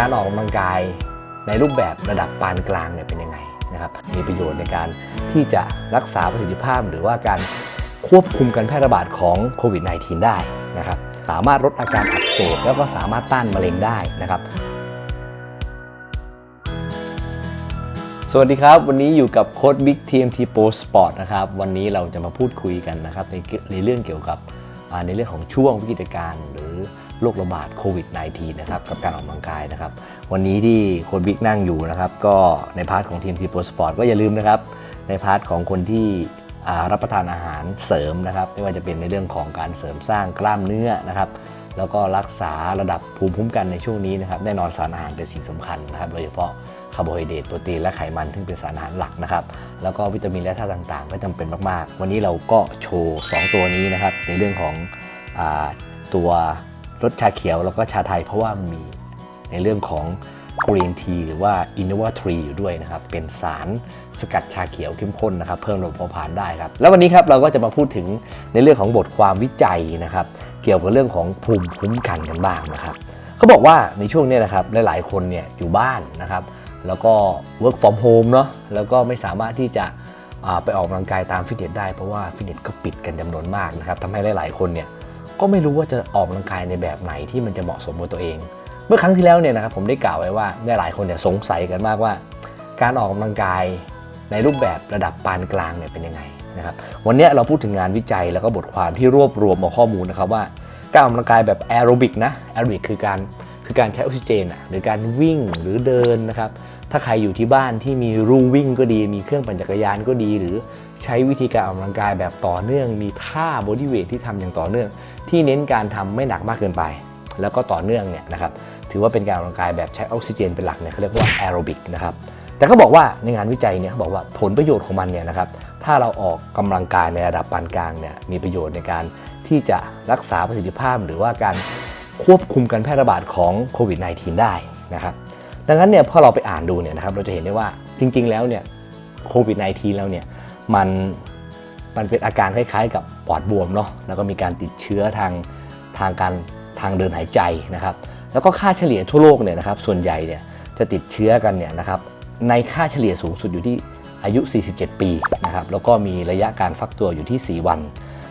การออกกำลังกายในรูปแบบระดับปานกลางเนี่ยเป็นยังไงนะครับ มีประโยชน์ในการที่จะรักษาประสิทธิภาพ หรือว่าการควบคุมการแพร่ระบาดของโควิด -19 ได้นะครับ สามารถลดอาการอักเสบแล้วก็สามารถต้านมะเร็งได้นะครับ สวัสดีครับ วันนี้อยู่กับโค้ดบิ๊ก TMT Pro Sport นะครับ วันนี้เราจะมาพูดคุยกันนะครับในในเรื่องเกี่ยวกับในเรื่องของช่วงวิกฤตการณ์หรือ โรคระบาดโควิด -19 นะครับกับการออกกำลังกายนะครับ วันนี้ที่โค้ดบิ๊กนั่งอยู่นะครับ ก็ในพาร์ทของ TMT Pro Sport ก็อย่าลืมนะครับ ในพาร์ทของคนที่รับประทานอาหารเสริมนะครับ ไม่ว่าจะเป็นในเรื่องของการเสริมสร้างกล้ามเนื้อนะครับ แล้วก็รักษาระดับภูมิคุ้มกันในช่วงนี้นะครับแน่นอนสารอาหารเป็นสิ่งสำคัญนะครับ โดยเฉพาะคาร์โบไฮเดรตโปรตีนและไขมันซึ่งเป็นสารอาหารหลักนะครับ แล้วก็วิตามินและธาตุต่างๆ ก็จำเป็นมาก ๆ วันนี้เราก็โชว์ 2 ตัวนี้นะครับ ในเรื่องของอตัว รสชาเขียวแล้วก็ชาไทยเพราะว่ามีในเรื่องของกรีนทีหรือว่าอินโนวาทรีอยู่ด้วยนะครับ เป็นสารสกัดชาเขียวเข้มข้นนะครับ เพิ่มระบบเผาผลาญได้ครับ แล้ววันนี้ครับเราก็จะมาพูดถึงในเรื่องของบทความวิจัยนะครับ เกี่ยวกับเรื่องของภูมิคุ้มกันกันบ้างนะครับเขาบอกว่าในช่วงนี้นะครับหลายๆคนเนี่ยอยู่บ้านนะครับ แล้วก็ work from home เนาะแล้วก็ไม่สามารถที่จะไปออกกำลังกายตามฟิตเนสได้เพราะว่าฟิตเนสก็ปิดกันจำนวนมากนะครับทำให้หลาย ๆ คนเนี่ย ก็ไม่รู้ว่าจะออกกำลังกายในแบบไหนที่มันจะเหมาะสมกับตัวเอง เมื่อครั้งที่แล้วเนี่ยนะครับผมได้กล่าวไว้ว่าหลายคนเนี่ยสงสัยกันมากว่า การออกกำลังกายในรูปแบบระดับปานกลางเนี่ยเป็นยังไงนะครับวันนี้เราพูดถึงงานวิจัยแล้วก็บทความที่รวบรวมมาข้อมูลนะครับว่าการออกกำลังกายแบบแอโรบิกนะแอโรบิกคือการคือการใช้ออกซิเจนอะหรือการวิ่งหรือเดินนะครับถ้าใครอยู่ที่บ้านที่มีรูวิ่งก็ดี มีเครื่องปั่นจักรยานก็ดี หรือใช้วิธีการออกกำลังกายแบบต่อเนื่อง มีท่าบอดี้เวทที่ทำอย่างต่อเนื่อง ที่เน้นการทำไม่หนักมากเกินไป แล้วก็ต่อเนื่องเนี่ยนะครับถือว่าเป็นการออกกำลังกายแบบใช้ออกซิเจนเป็นหลักเนี่ยเขาเรียกว่าแอโรบิกนะครับแต่เขาบอกว่าในงานวิจัยเนี่ยเขาบอกว่าผลประโยชน์ของมันเนี่ยนะครับถ้าเราออกกำลังกายในระดับปานกลางเนี่ยมีประโยชน์ในการที่จะรักษาประสิทธิภาพ หรือว่าการควบคุมการแพร่ระบาดของโควิด -19 ได้นะครับดังนั้นเนี่ยพอเราไปอ่านดูเนี่ยนะครับเราจะเห็นได้ว่าจริง ๆ แล้วเนี่ยโควิด -19 แล้วเนี่ยมัน มันเป็นอาการคล้ายๆ กับปอดบวมเนาะแล้วก็มีการติดเชื้อทางทางการทางเดินหายใจนะครับ แล้วก็ค่าเฉลี่ยทั่วโลกเนี่ยนะครับส่วนใหญ่เนี่ยจะติดเชื้อกันเนี่ยนะครับในค่าเฉลี่ยสูงสุดอยู่ที่อายุ 47 ปีนะครับแล้วก็มีระยะการฟักตัวอยู่ที่ 4 วัน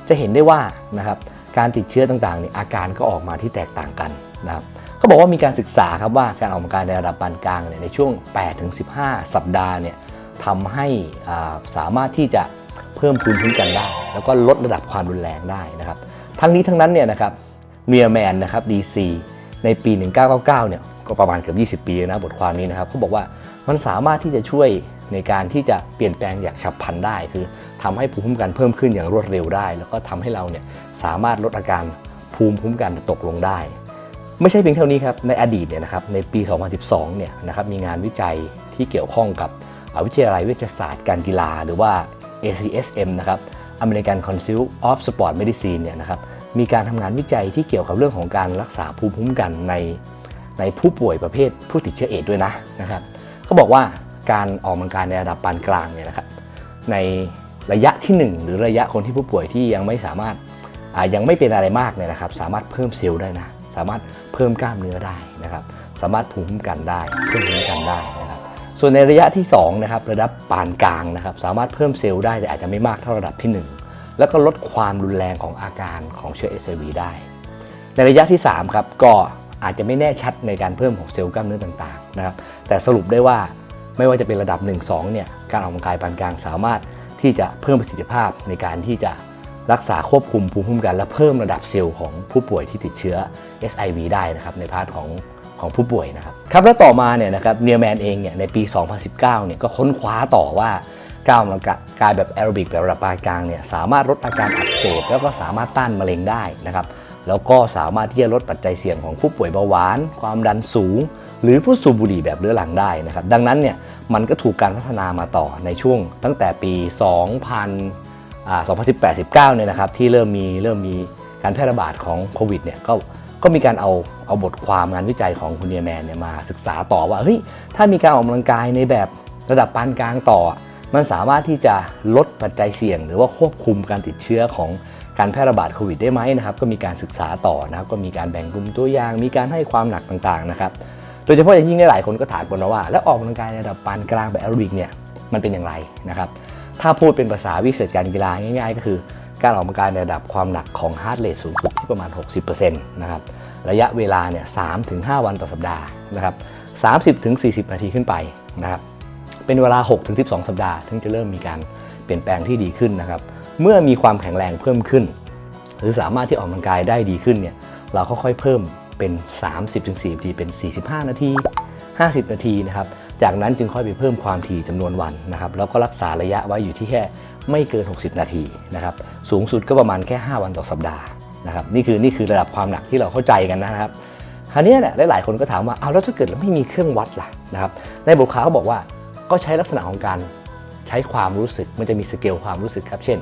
จะเห็นได้ว่านะครับการติดเชื้อต่างๆเนี่ยอาการก็ออกมาที่แตกต่างกันนะครับเขาบอกว่ามีการศึกษาครับว่าการออกกำลังกายในระดับปานกลางเนี่ยในช่วง 8-15 สัปดาห์เนี่ยทำให้อ่าสามารถที่จะ เพิ่มภูมิคุ้มกันได้ แล้วก็ลดระดับความรุนแรงได้นะครับ ทั้งนี้ทั้งนั้นเนี่ยนะครับเนียแมนนะครับ DC ในปี 1999 เนี่ยก็ประมาณเกือบ20 ปีนะบทความนี้นะครับเขาบอกว่ามันสามารถที่จะช่วยในการที่จะเปลี่ยนแปลงอย่างฉับพลันได้ คือทำให้ภูมิคุ้มกันเพิ่มขึ้นอย่างรวดเร็วได้ แล้วก็ทำให้เราเนี่ยสามารถลดอาการภูมิคุ้มกันตกลงได้ ไม่ใช่เพียงเท่านี้ครับในอดีตเนี่ยนะครับในปี 2012 เนี่ยนะครับมีงานวิจัยที่เกี่ยวข้องกับอวิทยาลัยเวชศาสตร์การกีฬา หรือว่า ACSM นะครับ American Council of Sport Medicine เนี่ยนะครับมีการทำงานวิจัยที่เกี่ยวกับเรื่องของการรักษาภูมิคุ้มกันในในผู้ป่วยประเภทผู้ติดเชื้อเอดด้วยนะนะครับเขาบอกว่าการออกกำลังกายในระดับปานกลางเนี่ยนะครับในระยะที่ 1 หรือระยะคนที่ผู้ป่วยที่ยังไม่สามารถอ่ายังไม่เป็นอะไรมากเนี่ยนะครับ สามารถเพิ่มเซลล์ได้นะ สามารถเพิ่มกล้ามเนื้อได้นะครับ สามารถภูมิคุ้มกันได้เพิ่มภูมิคุ้มกันได้ ส่วนในระยะที่2นะครับระดับปานกลางนะครับสามารถเพิ่มเซลล์ได้แต่อาจจะไม่มากเท่าระดับที่ 1 แล้วก็ลดความรุนแรงของอาการของเชื้อ HIV ได้ ในระยะที่3ครับก็อาจจะไม่แน่ชัดในการเพิ่มของเซลล์กล้ามเนื้อต่างๆนะครับแต่สรุปได้ว่าไม่ว่าจะเป็นระดับ 1-2เนี่ยการออกกำลังกายปานกลางสามารถที่จะเพิ่มประสิทธิภาพในการที่จะรักษาควบคุมภูมิคุ้มกันและเพิ่มระดับเซลล์ของผู้ป่วยที่ติดเชื้อ SIV ได้นะครับในพาร์ทของ ของผู้ป่วยนะครับครับแล้วต่อมาเนี่ยนะครับเนียแมนเองเนี่ยในปี 2019เนี่ยก็ค้นคว้าต่อว่าการออกกำลังกายแบบแอโรบิกแบบระดับปานกลางเนี่ยสามารถลดอาการอักเสบแล้วก็สามารถต้านมะเร็งได้นะครับแล้วก็สามารถที่จะลดปัจจัยเสี่ยงของผู้ป่วยเบาหวาน ความดันสูง หรือผู้สูบบุหรี่แบบเรื้อรังได้นะครับดังนั้นเนี่ยมันก็ถูกการพัฒนามาต่อในช่วงตั้งแต่ปี 2000 2018-19เนี่ยนะครับที่เริ่มมีเริ่มมีการแพร่ระบาดของโควิดเนี่ยก็ ก็มีการเอาเอาบทความงานวิจัยของคุณเนียแมนเนี่ยมาศึกษาต่อว่าเฮ้ยถ้ามีการออกกำลังกายในแบบระดับปานกลางต่อ มันสามารถที่จะลดปัจจัยเสี่ยง หรือว่าควบคุมการติดเชื้อของการแพร่ระบาดโควิดได้ไหมนะครับก็มีการศึกษาต่อนะครับก็มีการแบ่งกลุ่มตัวอย่าง มีการให้ความหนักต่างๆนะครับโดยเฉพาะอย่างยิ่งหลายคนก็ถามกันมาว่า แล้วออกกำลังกายระดับปานกลางแบบแอโรบิกเนี่ยมันเป็นอย่างไรนะครับถ้าพูดเป็นภาษาวิเศษการกีฬาง่าย ๆ ก็คือ การออกกำลังกายในระดับความหนักของฮาร์ดเรทสูงสุดที่ประมาณ 60%นะครับระยะเวลาเนี่ย3ถึง5วันต่อสัปดาห์นะครับ30ถึง40นาทีขึ้นไปนะครับเป็นเวลา6ถึง12สัปดาห์ ถึงจะเริ่มมีการเปลี่ยนแปลงที่ดีขึ้นนะครับเมื่อมีความแข็งแรงเพิ่มขึ้น หรือสามารถที่ออกกำลังกายได้ดีขึ้นเนี่ยเราค่อยๆเพิ่มเป็น 30-40นาทีเป็น 45 นาที 50 นาทีนะครับจากนั้นจึงค่อยไปเพิ่มความถี่จำนวนวันนะครับแล้วก็รักษาระยะไว้อยู่ที่แค่ ไม่เกิน 60 นาทีนะครับสูงสุดก็ประมาณแค่ 5 วันต่อสัปดาห์นะครับนี่คือนี่คือระดับความหนักที่เราเข้าใจกันนะครับคราวนี้เนี่ยหลายๆคนก็ถามว่าเอาแล้วถ้าเกิดเราไม่มีเครื่องวัดล่ะนะครับในบทความเขาบอกว่าก็ใช้ลักษณะของการใช้ความรู้สึกมันจะมีสเกลความรู้สึกครับเช่น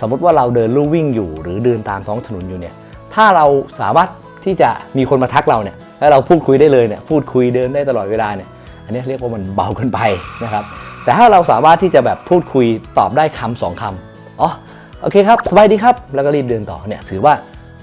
สมมติว่าเราเดินลู่วิ่งอยู่ หรือเดินตามท้องถนนอยู่เนี่ยถ้าเราสามารถที่จะมีคนมาทักเราเนี่ยแล้วเราพูดคุยได้เลยเนี่ยพูดคุยเดินได้ตลอดเวลาเนี่ยอันนี้เรียกว่ามันเบาเกินไปนะครับ แต่ถ้าเราสามารถที่จะแบบพูดคุยตอบได้คำสองคำอ๋อโอเคครับสบายดีครับแล้วก็รีบเดินต่อเนี่ยถือว่า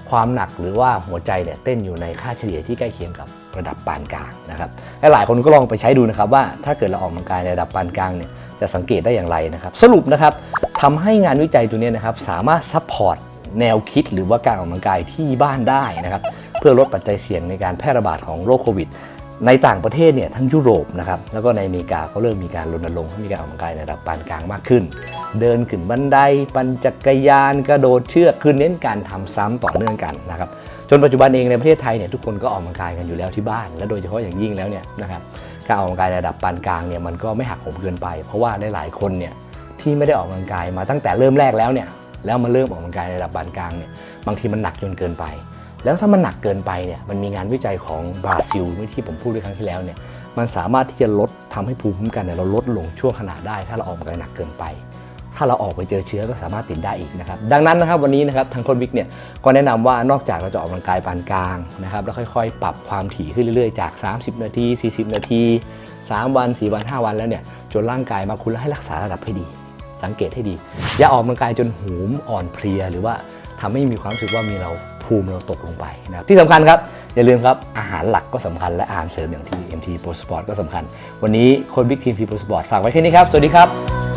ความหนักหรือว่าหัวใจเนี่ยเต้นอยู่ในค่าเฉลี่ยที่ใกล้เคียงกับระดับปานกลางนะครับและหลายคนก็ลองไปใช้ดูนะครับว่าถ้าเกิดเราออกกำลังกายในระดับปานกลางเนี่ยจะสังเกตได้อย่างไรนะครับสรุปนะครับทำให้งานวิจัยตัวนี้นะครับสามารถซัพพอร์ตแนวคิดหรือว่าการออกกำลังกายที่บ้านได้นะครับเพื่อลดปัจจัยเสี่ยงในการแพร่ระบาดของโรคโควิด ในต่างประเทศเนี่ยทั้งยุโรปนะครับแล้วก็ในอเมริกาก็เริ่มมีการรณรงค์ให้มีการออกกำลังกายในระดับปานกลางมากขึ้น เดินขึ้นบันได ปั่นจักรยาน กระโดดเชือกคือเน้นการทำซ้ำต่อเนื่องกันนะครับจนปัจจุบันเองในประเทศไทยเนี่ยทุกคนก็ออกกำลังกายกันอยู่แล้วที่บ้าน และโดยเฉพาะอย่างยิ่งแล้วเนี่ยนะครับการออกกำลังกายในระดับปานกลางเนี่ยมันก็ไม่หักโหมเกินไป เพราะว่าหลายๆคนเนี่ยที่ไม่ได้ออกกำลังกายมาตั้งแต่เริ่มแรกแล้วเนี่ยแล้วมาเริ่มออกกำลังกายในระดับปานกลางเนี่ยบางทีมันหนักจนเกินไป แล้วถ้ามันหนักเกินไปเนี่ยมันมีงานวิจัยของบราซิลที่ผมพูดในครั้งที่แล้วเนี่ยมันสามารถที่จะลดทำให้ภูมิคุ้มกันเนี่ยเราลดลงช่วงขนาดได้ ถ้าเราออกกำลังกายหนักเกินไป ถ้าเราออกไปเจอเชื้อก็สามารถติดได้อีกนะครับดังนั้นนะครับวันนี้นะครับทางคนวิกเนี่ยก็แนะนำว่านอกจากเราจะออกกำลังกายปานกลางนะครับแล้วค่อยๆ ปรับความถี่ขึ้นเรื่อยๆจาก 30 นาที 40 นาที 3 วัน 4 วัน 5 วันแล้วเนี่ยจนร่างกายมาคุณแล้วให้รักษาระดับให้ดี สังเกตให้ดี อย่าออกกำลังกายจนหูมอ่อนเพลีย หรือว่าทำให้มีความรู้สึกว่ามีเรา ภูมิเราตกลงไปนะครับที่สำคัญครับ อย่าลืมครับ อาหารหลักก็สำคัญและอาหารเสริมอย่างที่ MT Pro Sport ก็สำคัญ วันนี้คนบิ๊กทีมที Pro Sport ฝากไว้แค่นี้ครับ สวัสดีครับ